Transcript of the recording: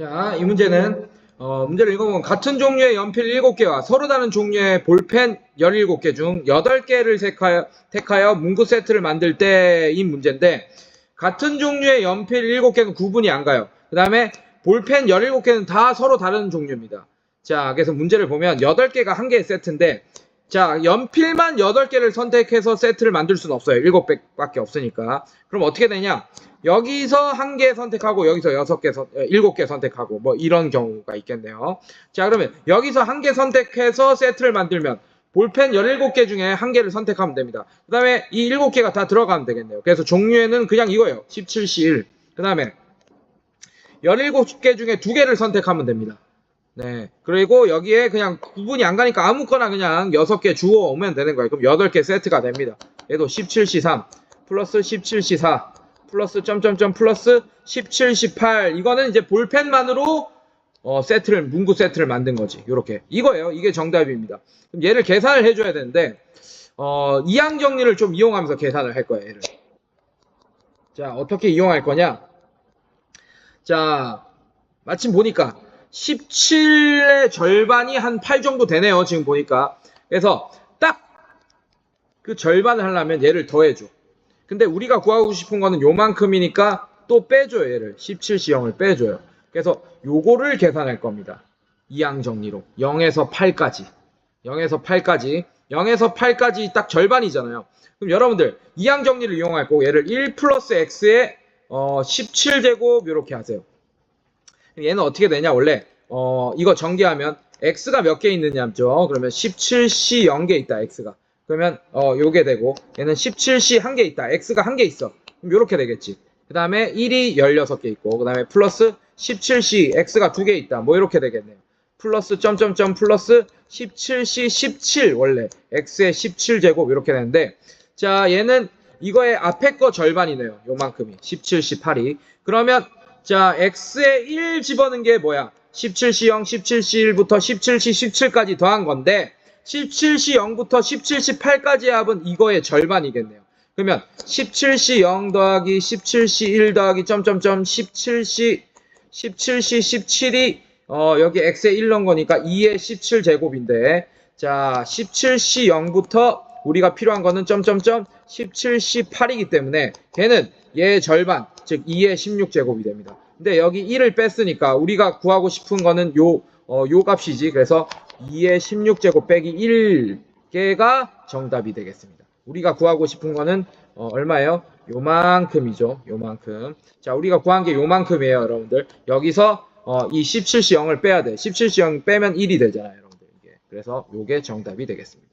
자, 이 문제는 어, 문제를 읽어보면 같은 종류의 연필 7개와 서로 다른 종류의 볼펜 17개 중 8개를 택하여, 택하여 문구 세트를 만들 때인 문제인데 같은 종류의 연필 7개는 구분이 안 가요. 그 다음에 볼펜 17개는 다 서로 다른 종류입니다. 자, 그래서 문제를 보면 8개가 한 개의 세트인데 자, 연필만 8개를 선택해서 세트를 만들 수는 없어요. 7개밖에 없으니까. 그럼 어떻게 되냐? 여기서 한 개 선택하고 여기서 여섯 개 선, 에, 일곱 개 선택하고 뭐 이런 경우가 있겠네요. 자, 그러면 여기서 한 개 선택해서 세트를 만들면 볼펜 17개 중에 한 개를 선택하면 됩니다. 그 다음에 이 7개가 다 들어가면 되겠네요. 그래서 종류에는 그냥 이거예요. 17C1. 그 다음에 17개 중에 두 개를 선택하면 됩니다. 네. 그리고 여기에 그냥 구분이 안 가니까 아무거나 그냥 6개 주워 오면 되는 거예요. 그럼 8개 세트가 됩니다. 얘도 17C3 플러스 17C4 플러스 점점점 플러스 17C8 이거는 이제 볼펜만으로 어, 세트를 문구 세트를 만든 거지. 요렇게. 이거예요. 이게 정답입니다. 그럼 얘를 계산을 해 줘야 되는데 어, 이항 정리를 좀 이용하면서 계산을 할 거예요, 얘를. 자, 어떻게 이용할 거냐? 자, 마침 보니까 17의 절반이 한 8 정도 되네요. 지금 보니까. 그래서 딱 그 절반을 하려면 얘를 더해줘. 근데 우리가 구하고 싶은 거는 요만큼이니까 또 빼줘요. 얘를. 17C형을 빼줘요. 그래서 요거를 계산할 겁니다. 이항 정리로. 0에서 8까지. 0에서 8까지. 0에서 8까지 딱 절반이잖아요. 그럼 여러분들 이항 정리를 이용할 거고 얘를 1 플러스 x에 어, 17제곱 이렇게 하세요. 얘는 어떻게 되냐? 원래 어 이거 전개하면 x가 몇 개 있느냐 죠? 그러면 17c 0개 있다 x가. 그러면 어 요게 되고 얘는 17c 한 개 있다 x가 한 개 있어. 그럼 요렇게 되겠지. 그 다음에 1이 16개 있고 그 다음에 플러스 17c x가 두 개 있다. 뭐 이렇게 되겠네요. 플러스 점점점 플러스 17c 17 원래. x의 17제곱 이렇게 되는데 자 얘는 이거의 앞에 거 절반이네요. 요만큼이. 17c 8이. 그러면 자, x에 1 집어넣은 게 뭐야? 17C0, 17C1부터 17C, 17까지 더한 건데 17C0부터 17C8까지의 합은 이거의 절반이겠네요. 그러면 17C0 더하기 17C1 더하기 점점점 17C 17C 17이 어, 여기 x에 1 넣은 거니까 2의 17 제곱인데 자, 17C0부터 우리가 필요한 거는 점점점 17C8이기 때문에 걔는 얘의 절반, 즉 2의 16제곱이 됩니다. 근데 여기 1을 뺐으니까 우리가 구하고 싶은 거는 요, 어, 요 값이지. 그래서 2의 16제곱 빼기 1개가 정답이 되겠습니다. 우리가 구하고 싶은 거는 어, 얼마예요? 요만큼이죠. 요만큼. 자, 우리가 구한 게 요만큼이에요, 여러분들. 여기서 어, 이 17C0을 빼야 돼. 17C0 빼면 1이 되잖아요, 여러분들. 이게. 그래서 요게 정답이 되겠습니다.